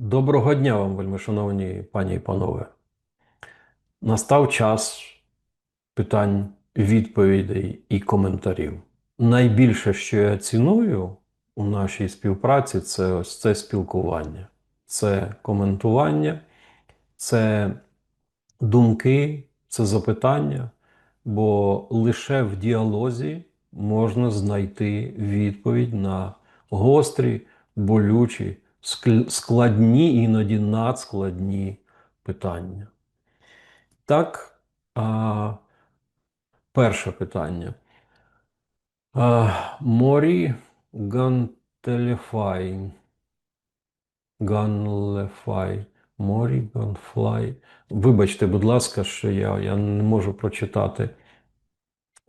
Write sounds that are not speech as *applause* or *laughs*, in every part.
Доброго дня вам, вельмишановні пані і панове. Настав час питань, відповідей і коментарів. Найбільше, що я ціную у нашій співпраці, це ось це спілкування, це коментування, це думки, це запитання, бо лише в діалозі можна знайти відповідь на гострі, болючі, складні, іноді надскладні питання. Так, а, перше питання. А, Морі Гантелефай. Ганлефай. Морі Ганфлай. Вибачте, будь ласка, що я, я не можу прочитати.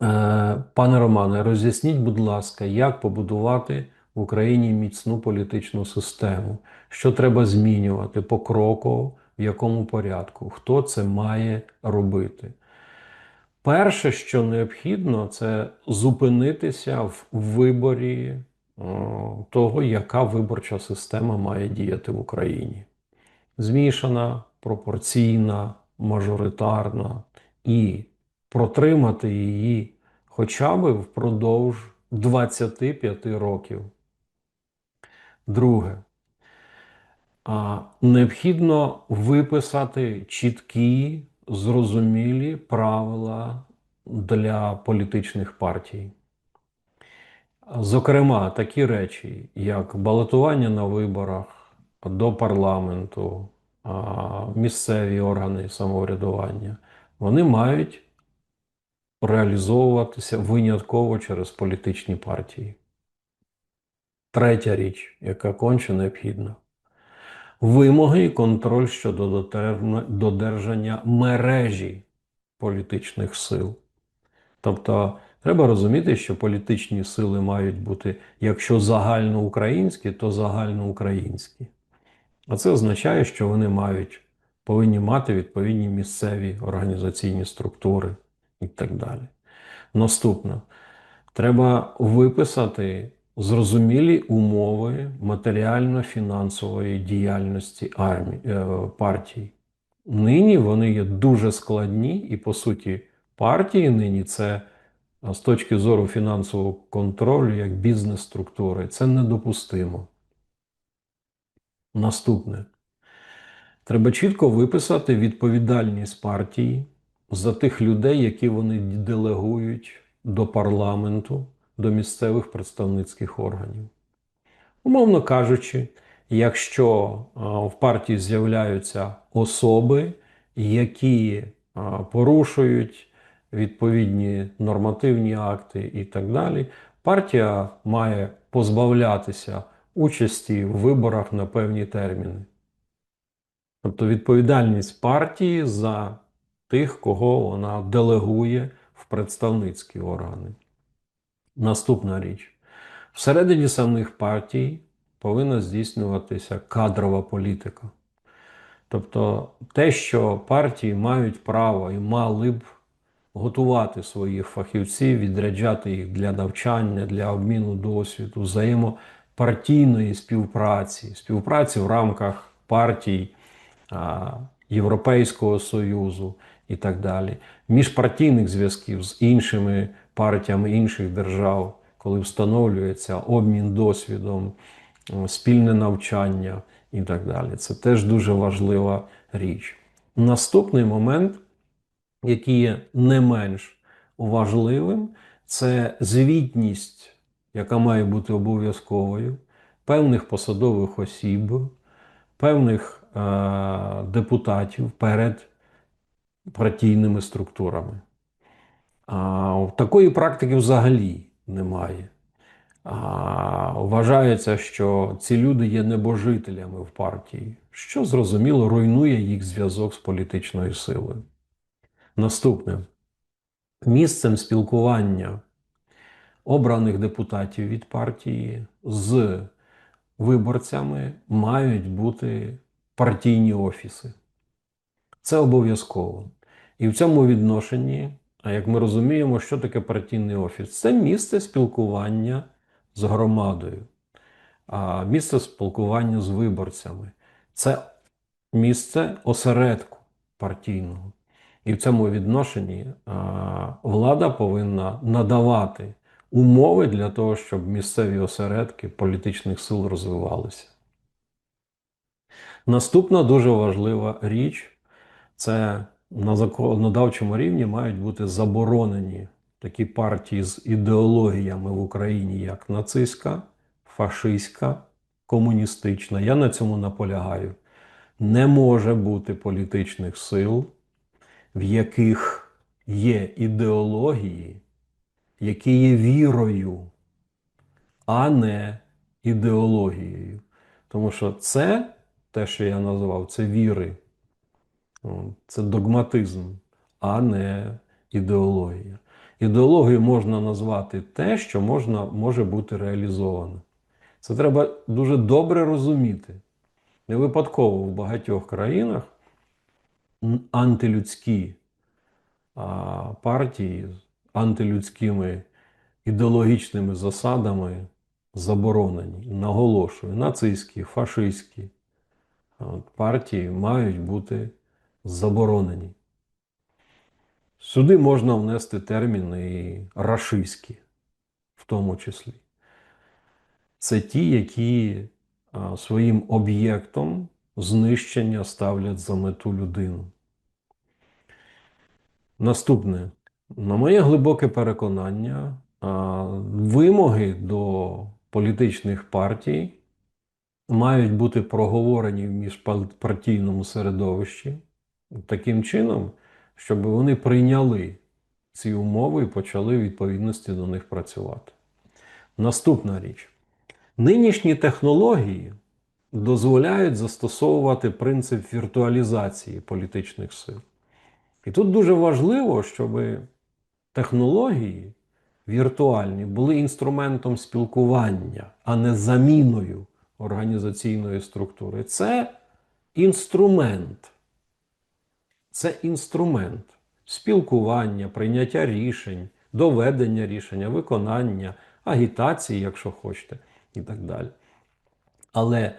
Е, Пане Романе, роз'ясніть, будь ласка, як побудувати в Україні міцну політичну систему? Що треба змінювати покроково, в якому порядку? Хто це має робити? Перше, що необхідно, це зупинитися в виборі того, яка виборча система має діяти в Україні. Змішана, пропорційна, мажоритарна і протримати її хоча б впродовж 25 років. Друге, необхідно виписати чіткі, зрозумілі правила для політичних партій. Зокрема, такі речі, як балотування на виборах до парламенту, місцеві органи самоврядування, вони мають реалізовуватися винятково через політичні партії. Третя річ, яка конче необхідна. Вимоги і контроль щодо додержання мережі політичних сил. Тобто треба розуміти, що політичні сили мають бути, якщо загальноукраїнські, то загальноукраїнські. А це означає, що вони мають, повинні мати відповідні місцеві організаційні структури і так далі. Наступне. Треба виписати зрозумілі умови матеріально-фінансової діяльності армії, е, партій. Нині вони є дуже складні, і по суті, партії нині це з точки зору фінансового контролю як бізнес-структури. Це недопустимо. Наступне. Треба чітко виписати відповідальність партії за тих людей, які вони делегують до парламенту, до місцевих представницьких органів. Умовно кажучи, якщо в партії з'являються особи, які порушують відповідні нормативні акти і так далі, партія має позбавлятися участі в виборах на певні терміни. Тобто відповідальність партії за тих, кого вона делегує в представницькі органи. Наступна річ. Всередині самих партій повинна здійснюватися кадрова політика. Тобто те, що партії мають право і мали б готувати своїх фахівців, відряджати їх для навчання, для обміну досвіду, взаємопартійної співпраці, співпраці в рамках партій а, Європейського Союзу і так далі, міжпартійних зв'язків з іншими партіями інших держав, коли встановлюється обмін досвідом, спільне навчання і так далі. Це теж дуже важлива річ. Наступний момент, який є не менш важливим, це звітність, яка має бути обов'язковою, певних посадових осіб, певних е, депутатів перед партійними структурами. Такої практики взагалі немає. Вважається, що ці люди є небожителями в партії, що зрозуміло руйнує їх зв'язок з політичною силою. Наступне місцем спілкування обраних депутатів від партії з виборцями мають бути партійні офіси. Це обов'язково. І в цьому відношенні, а як ми розуміємо, що таке партійний офіс? Це місце спілкування з громадою, місце спілкування з виборцями, це місце осередку партійного. І в цьому відношенні влада повинна надавати умови для того, щоб місцеві осередки політичних сил розвивалися. Наступна дуже важлива річ це на законодавчому рівні мають бути заборонені такі партії з ідеологіями в Україні, як нацистська, фашистська, комуністична. Я на цьому наполягаю. Не може бути політичних сил, в яких є ідеології, які є вірою, а не ідеологією. Тому що це, те, що я назвав, це віри. Це догматизм, а не ідеологія. Ідеологією можна назвати те, що можна, може бути реалізовано. Це треба дуже добре розуміти. Не випадково в багатьох країнах антилюдські партії з антилюдськими ідеологічними засадами заборонені. Наголошую, нацистські, фашистські партії мають бути заборонені. Сюди можна внести терміни рашистські, в тому числі. Це ті, які своїм об'єктом знищення ставлять за мету людину. Наступне, на моє глибоке переконання, вимоги до політичних партій мають бути проговорені в міжпартійному середовищі таким чином, щоб вони прийняли ці умови і почали в відповідності до них працювати. Наступна річ. Нинішні технології дозволяють застосовувати принцип віртуалізації політичних сил. І тут дуже важливо, щоб технології віртуальні були інструментом спілкування, а не заміною організаційної структури. Це інструмент. Це інструмент спілкування, прийняття рішень, доведення рішення, виконання, агітації, якщо хочете, і так далі. Але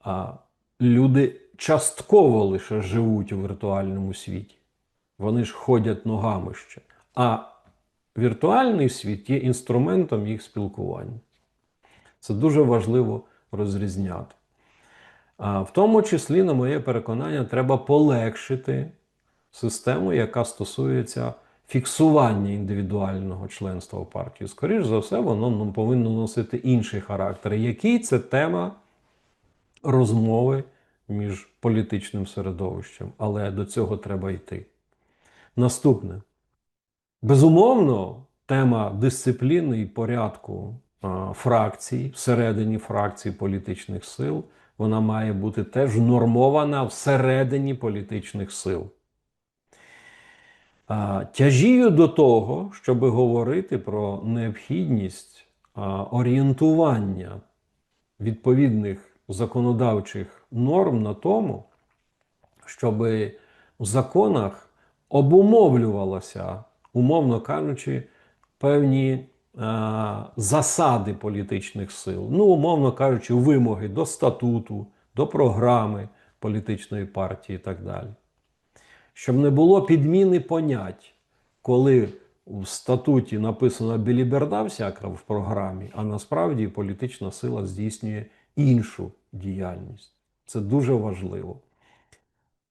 а, люди частково лише живуть у віртуальному світі. Вони ж ходять ногами ще. А віртуальний світ є інструментом їх спілкування. Це дуже важливо розрізняти. А, в тому числі, на моє переконання, треба полегшити систему, яка стосується фіксування індивідуального членства в партії. Скоріше за все, воно ну, повинно носити інший характер. Який це тема розмови між політичним середовищем, але до цього треба йти. Наступне. Безумовно, тема дисципліни і порядку фракцій, всередині фракцій політичних сил, вона має бути теж нормована всередині політичних сил. Тяжію до того, щоб говорити про необхідність орієнтування відповідних законодавчих норм на тому, щоб в законах обумовлювалося, умовно кажучи, певні засади політичних сил. Ну, умовно кажучи, вимоги до статуту, до програми політичної партії і так далі. Щоб не було підміни понять, коли в статуті написано біліберда всяка в програмі, а насправді політична сила здійснює іншу діяльність. Це дуже важливо.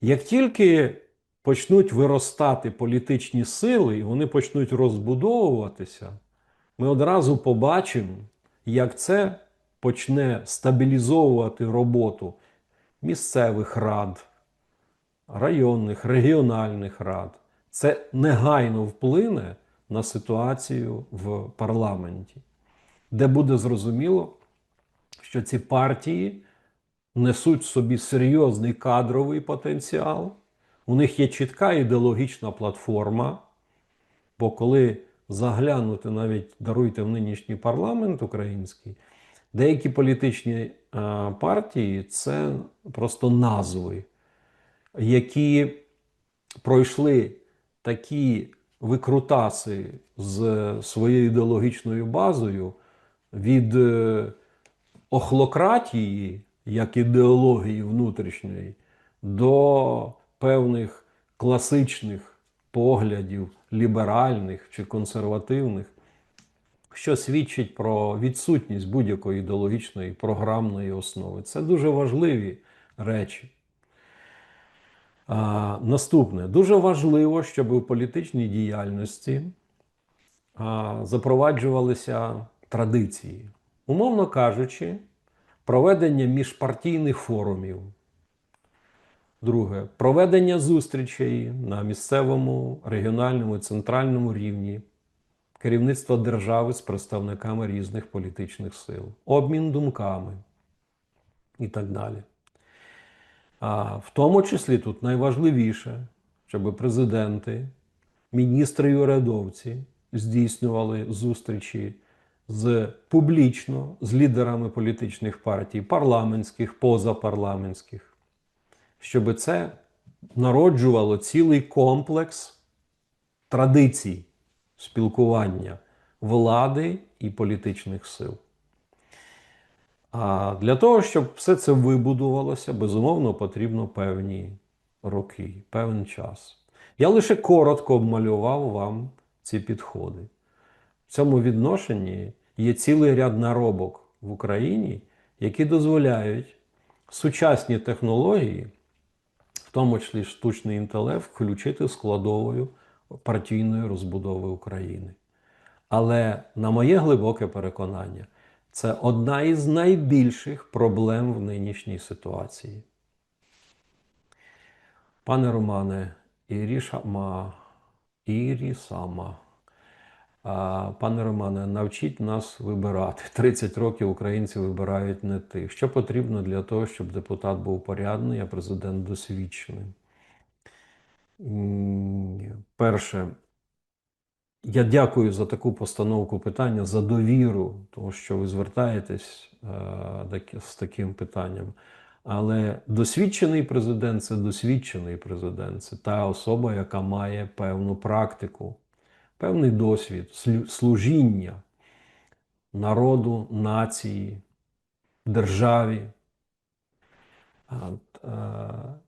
Як тільки почнуть виростати політичні сили і вони почнуть розбудовуватися, ми одразу побачимо, як це почне стабілізовувати роботу місцевих рад, районних, регіональних рад. Це негайно вплине на ситуацію в парламенті, де буде зрозуміло, що ці партії несуть в собі серйозний кадровий потенціал, у них є чітка ідеологічна платформа. Бо коли заглянути навіть даруйте в нинішній парламент український, деякі політичні е, партії це просто назви, які пройшли такі викрутаси з своєю ідеологічною базою від е, охлократії як ідеології внутрішньої, до певних класичних поглядів, ліберальних чи консервативних, що свідчить про відсутність будь-якої ідеологічної програмної основи. Це дуже важливі речі. А, наступне. Дуже важливо, щоб у політичній діяльності а, запроваджувалися традиції. Умовно кажучи, проведення міжпартійних форумів. Друге, проведення зустрічей на місцевому, регіональному і центральному рівні керівництва держави з представниками різних політичних сил, обмін думками і так далі. А в тому числі тут найважливіше, щоб президенти, міністри і урядовці здійснювали зустрічі з публічно з лідерами політичних партій, парламентських, позапарламентських, щоб це народжувало цілий комплекс традицій спілкування влади і політичних сил. А для того, щоб все це вибудувалося, безумовно, потрібно певні роки, певний час. Я лише коротко обмалював вам ці підходи. В цьому відношенні є цілий ряд наробок в Україні, які дозволяють сучасні технології, в тому числі штучний інтелект, включити складовою партійної розбудови України. Але, на моє глибоке переконання, це одна із найбільших проблем в нинішній ситуації. Пане Романе, Ірішама, Ірісама. Пане Романе, навчіть нас вибирати. *laughs* 30 років українці вибирають не тих. Що потрібно для того, щоб депутат був порядний, а президент досвідчений? Перше, я дякую за таку постановку питання, за довіру, тому що ви звертаєтесь е, з таким питанням. Але досвідчений президент це досвідчений президент, це та особа, яка має певну практику, певний досвід служіння народу, нації, державі. Е,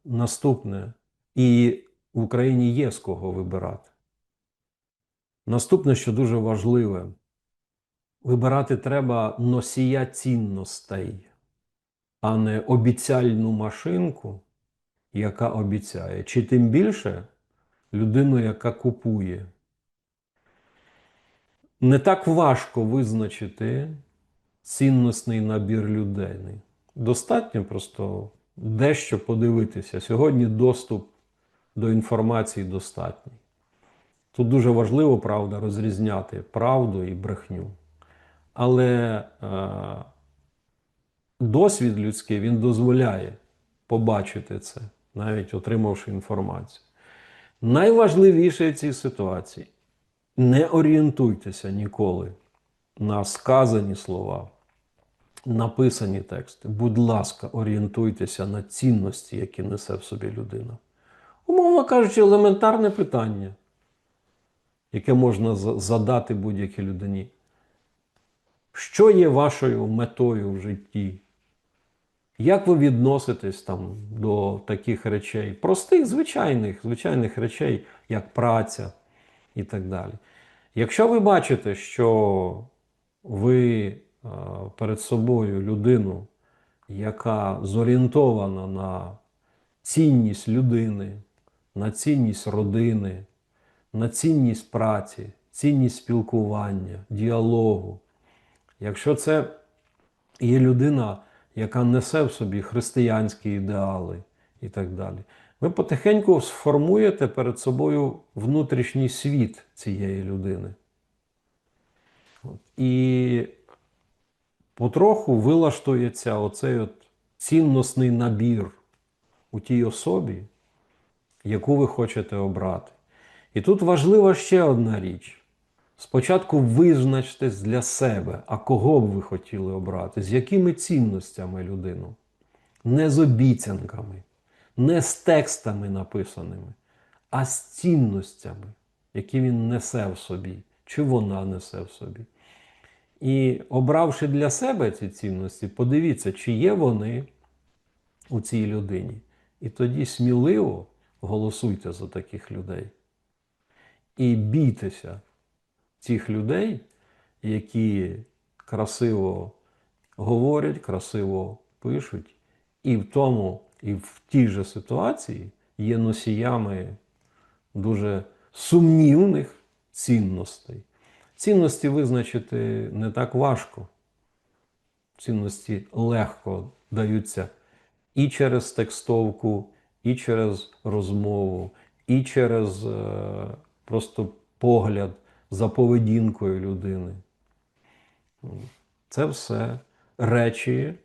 Наступне. І в Україні є з кого вибирати. Наступне, що дуже важливе, вибирати треба носія цінностей, а не обіцяльну машинку, яка обіцяє, чи тим більше людину, яка купує. Не так важко визначити цінностний набір людини. Достатньо просто дещо подивитися. Сьогодні доступ до інформації достатній. Тут дуже важливо, правда, розрізняти правду і брехню. Але е, досвід людський він дозволяє побачити це, навіть отримавши інформацію. Найважливіше в цій ситуації не орієнтуйтеся ніколи на сказані слова, написані тексти. Будь ласка, орієнтуйтеся на цінності, які несе в собі людина. Умовно кажучи, елементарне питання, яке можна задати будь-якій людині. Що є вашою метою в житті? Як ви відноситесь там до таких речей? Простих, звичайних, звичайних речей, як праця і так далі. Якщо ви бачите, що ви е, перед собою людину, яка зорієнтована на цінність людини, на цінність родини, на цінність праці, цінність спілкування, діалогу. Якщо це є людина, яка несе в собі християнські ідеали і так далі, ви потихеньку сформуєте перед собою внутрішній світ цієї людини. І потроху вилаштується оцей от цінностний набір у тій особі, яку ви хочете обрати. І тут важлива ще одна річ. Спочатку визначтесь для себе, а кого б ви хотіли обрати, з якими цінностями людину. Не з обіцянками, не з текстами написаними, а з цінностями, які він несе в собі, чи вона несе в собі. І обравши для себе ці цінності, подивіться, чи є вони у цій людині. І тоді сміливо голосуйте за таких людей. І бійтеся цих людей, які красиво говорять, красиво пишуть, і в тому, і в тій же ситуації є носіями дуже сумнівних цінностей. Цінності визначити не так важко. Цінності легко даються і через текстовку, і через розмову, і через е, просто погляд за поведінкою людини. Це все речі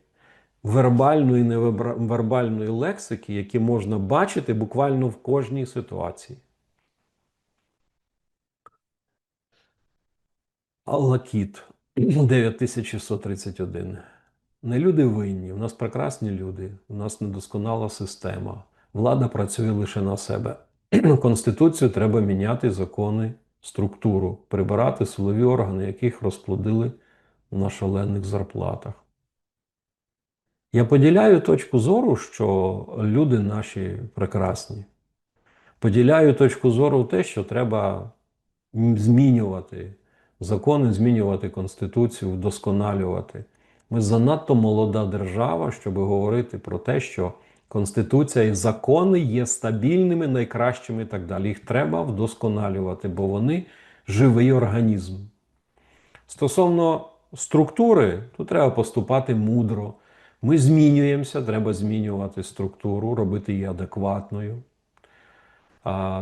вербальної і невербальної лексики, які можна бачити буквально в кожній ситуації. Алла Кіт, 9631. Не люди винні, в нас прекрасні люди, у нас недосконала система. Влада працює лише на себе. *clears throat* Конституцію треба міняти, закони, структуру, прибирати силові органи, яких розплодили на шалених зарплатах. Я поділяю точку зору, що люди наші прекрасні. Поділяю точку зору те, що треба змінювати закони, змінювати Конституцію, вдосконалювати. Ми занадто молода держава, щоб говорити про те, що Конституція і закони є стабільними, найкращими і так далі. Їх треба вдосконалювати, бо вони живий організм. Стосовно структури, то треба поступати мудро. Ми змінюємося, треба змінювати структуру, робити її адекватною.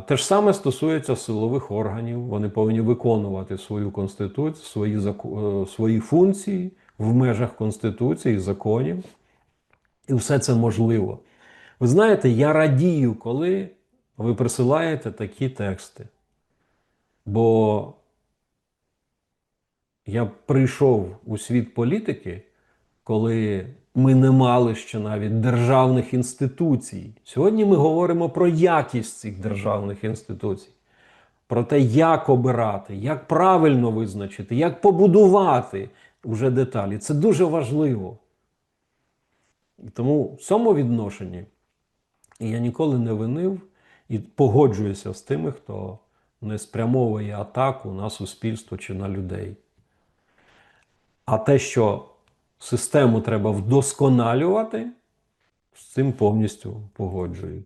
Те ж саме стосується силових органів. Вони повинні виконувати свою конституцію, свої, е, свої функції в межах Конституції, законів. І все це можливо. Ви знаєте, я радію, коли ви присилаєте такі тексти. Бо я прийшов у світ політики, коли ми не мали ще навіть державних інституцій. Сьогодні ми говоримо про якість цих державних інституцій, про те, як обирати, як правильно визначити, як побудувати вже деталі. Це дуже важливо. Тому в цьому відношенні я ніколи не винив і погоджуюся з тими, хто не спрямовує атаку на суспільство чи на людей. А те, що систему треба вдосконалювати, з цим повністю погоджую.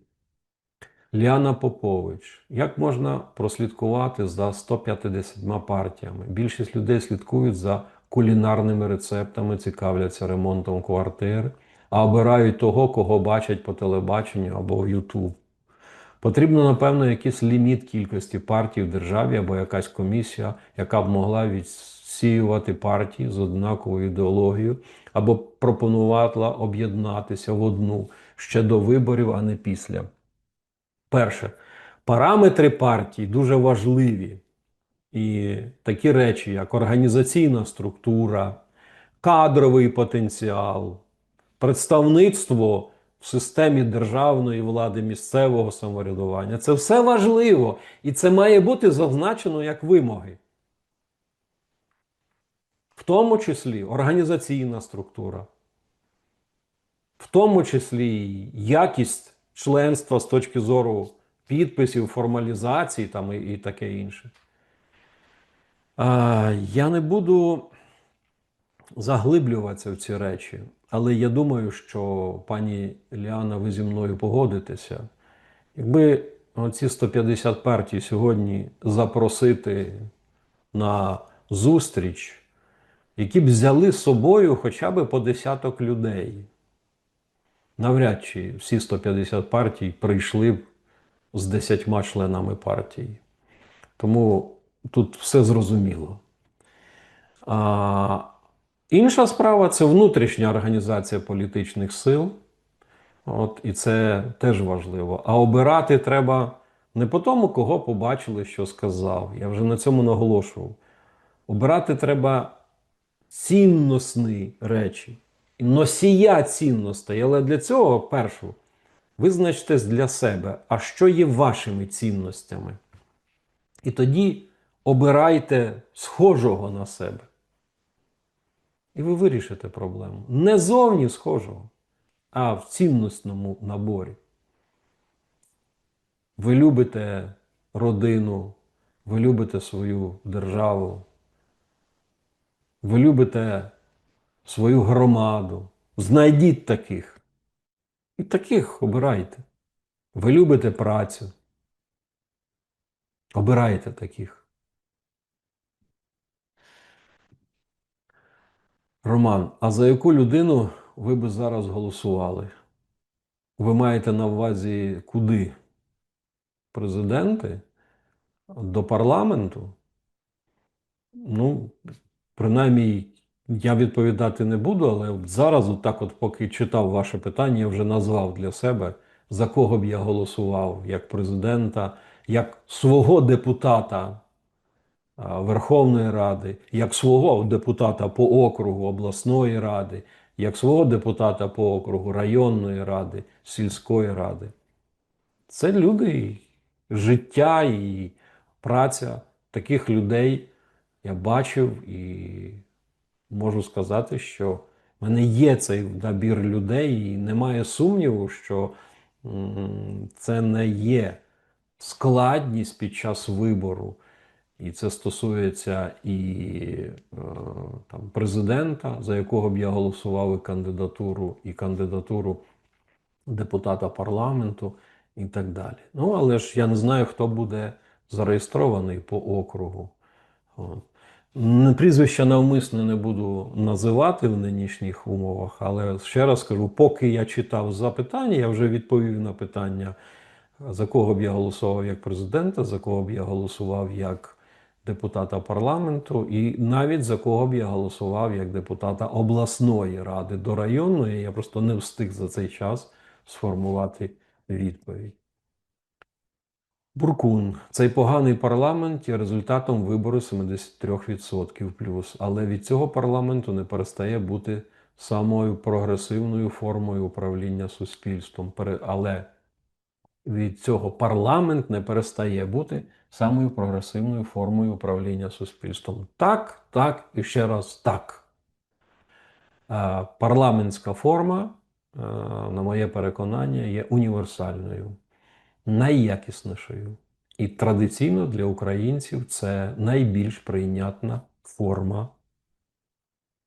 Ліана Попович. Як можна прослідкувати за 150 партіями? Більшість людей слідкують за кулінарними рецептами, цікавляться ремонтом квартир, а обирають того, кого бачать по телебаченню або в YouTube. Потрібно, напевно, якийсь ліміт кількості партій в державі або якась комісія, яка б могла відсіювати партії з однаковою ідеологією, або пропонувала об'єднатися в одну ще до виборів, а не після. Перше, параметри партій дуже важливі. І такі речі, як організаційна структура, кадровий потенціал, представництво в системі державної влади, місцевого самоврядування це все важливо. І це має бути зазначено як вимоги. В тому числі організаційна структура, в тому числі якість членства з точки зору підписів, формалізації там і, і таке інше. А, я не буду заглиблюватися в ці речі, але я думаю, що пані Ліана, ви зі мною погодитеся. Якби ці 150 партій сьогодні запросити на зустріч, які б взяли з собою хоча б по десяток людей. Навряд чи всі 150 партій прийшли б з 10 членами партії. Тому тут все зрозуміло. А, інша справа це внутрішня організація політичних сил. От, і це теж важливо. А обирати треба не по тому, кого побачили, що сказав. Я вже на цьому наголошував. Обирати треба цінностні речі, носія цінностей. Але для цього першу визначте для себе, а що є вашими цінностями. І тоді обирайте схожого на себе. І ви вирішите проблему. Не зовні схожого, а в цінностному наборі. Ви любите родину, ви любите свою державу, ви любите свою громаду. Знайдіть таких. І таких обирайте. Ви любите працю. Обирайте таких. Роман, а за яку людину ви би зараз голосували? Ви маєте на увазі куди? Президенти? До парламенту? Ну, принаймні, я відповідати не буду, але зараз, от так от, поки читав ваше питання, я вже назвав для себе, за кого б я голосував як президента, як свого депутата Верховної Ради, як свого депутата по округу обласної ради, як свого депутата по округу районної ради, сільської ради. Це люди, життя і праця таких людей я бачив і можу сказати, що в мене є цей набір людей, і немає сумніву, що це не є складність під час вибору. І це стосується і е, там, президента, за якого б я голосував і кандидатуру, і кандидатуру депутата парламенту і так далі. Ну, але ж я не знаю, хто буде зареєстрований по округу. От. Прізвища навмисно не буду називати в нинішніх умовах, але ще раз кажу, поки я читав запитання, я вже відповів на питання, за кого б я голосував як президента, за кого б я голосував як депутата парламенту, і навіть за кого б я голосував як депутата обласної ради до районної. Я просто не встиг за цей час сформувати відповідь. Буркун. Цей поганий парламент є результатом вибору 73% плюс. Але від цього парламенту не перестає бути самою прогресивною формою управління суспільством. Але від цього парламент не перестає бути самою прогресивною формою управління суспільством. Так, так і ще раз так. Е, Парламентська форма, е, на моє переконання, є універсальною найякіснішою. І традиційно для українців це найбільш прийнятна форма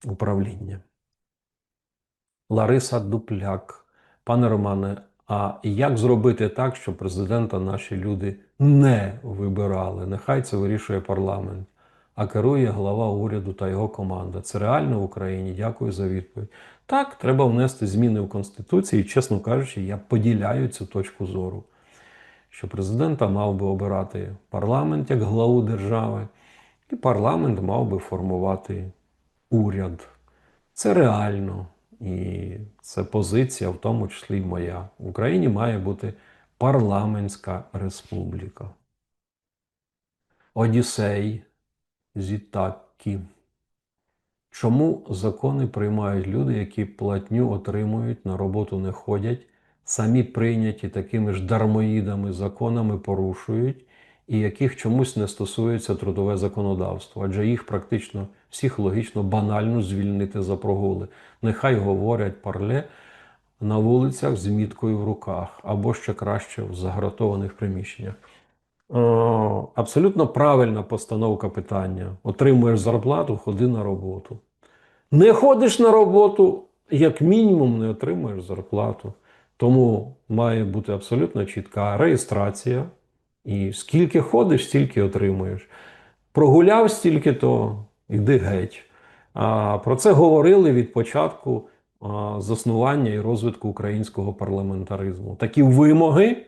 управління. Лариса Дупляк. Пане Романе, а як зробити так, щоб президента наші люди не вибирали? Нехай це вирішує парламент, а керує глава уряду та його команда. Це реально в Україні? Дякую за відповідь. Так, треба внести зміни в Конституцію, і, чесно кажучи, я поділяю цю точку зору що президента мав би обирати парламент як главу держави, і парламент мав би формувати уряд. Це реально. І це позиція, в тому числі моя. В Україні має бути парламентська республіка. Одіссей з Ітакі. Чому закони приймають люди, які платню отримують, на роботу не ходять, самі прийняті такими ж дармоїдами законами порушують, і яких чомусь не стосується трудове законодавство, адже їх практично всіх логічно банально звільнити за прогули. Нехай говорять парле на вулицях з міткою в руках, або ще краще в загратованих приміщеннях. Абсолютно правильна постановка питання. Отримуєш зарплату, ходи на роботу. Не ходиш на роботу, як мінімум не отримуєш зарплату. Тому має бути абсолютно чітка реєстрація. І скільки ходиш, стільки отримуєш. Прогуляв стільки, то йди геть. Про це говорили від початку заснування і розвитку українського парламентаризму. Такі вимоги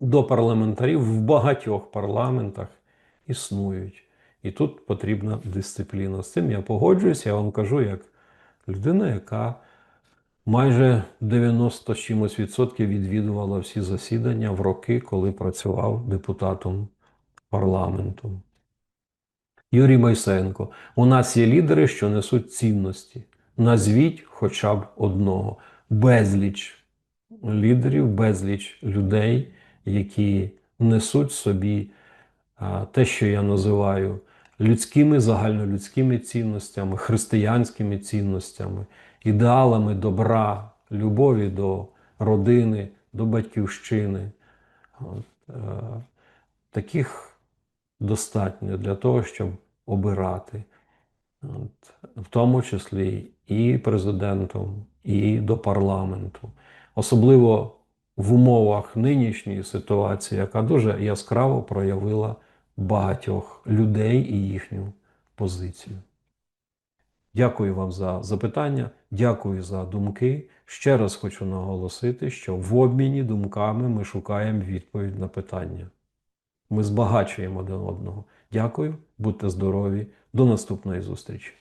до парламентарів в багатьох парламентах існують. І тут потрібна дисципліна. З цим я погоджуюся, я вам кажу, як людина, яка майже 90 чимось відсотків відвідувала всі засідання в роки, коли працював депутатом парламенту. Юрій Майсенко. У нас є лідери, що несуть цінності. Назвіть хоча б одного. Безліч лідерів, безліч людей, які несуть собі те, що я називаю людськими загальнолюдськими цінностями, християнськими цінностями, ідеалами добра, любові до родини, до батьківщини. Е, таких достатньо для того, щоб обирати, От, в тому числі і президентом, і до парламенту. Особливо в умовах нинішньої ситуації, яка дуже яскраво проявила багатьох людей і їхню позицію. Дякую вам за запитання, дякую за думки. Ще раз хочу наголосити, що в обміні думками ми шукаємо відповідь на питання. Ми збагачуємо один одного. Дякую, будьте здорові, до наступної зустрічі.